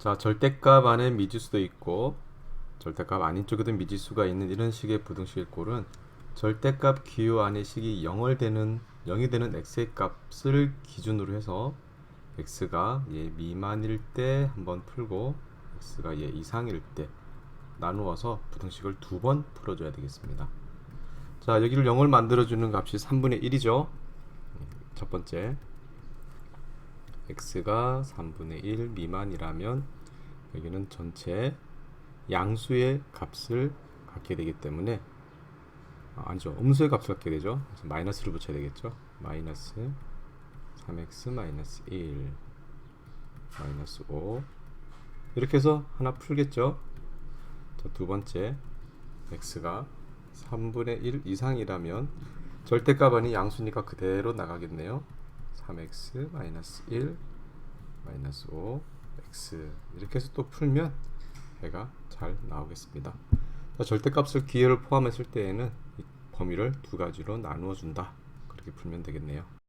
자, 절대값 안에 미지수도 있고 절대값 아닌 쪽에도 미지수가 있는 이런 식의 부등식의 꼴은 절대값 기호 안에 식이 0을 되는 0이 되는 x의 값을 기준으로 해서 x가 얘 미만일 때 한번 풀고 x가 얘 이상일 때 나누어서 부등식을 두 번 풀어줘야 되겠습니다. 자, 여기를 0을 만들어주는 값이 3분의 1이죠. 첫 번째 x가 3분의 1 미만이라면 여기는 전체 양수의 값을 갖게 되기 때문에 아, 아니죠. 음수의 값을 갖게 되죠. 마이너스를 붙여야 되겠죠. 마이너스 3x 마이너스 1 마이너스 5 이렇게 해서 하나 풀겠죠. 자, 두 번째 x가 3분의 1 이상이라면 절대값 아닌 양수니까 그대로 나가겠네요 3x 마이너스 1 마이너스 5 x 이렇게 해서 또 풀면 해가 잘 나오겠습니다. 자, 절대값을 기회를 포함했을 때에는 이 범위를 두 가지로 나누어 준다. 그렇게 풀면 되겠네요.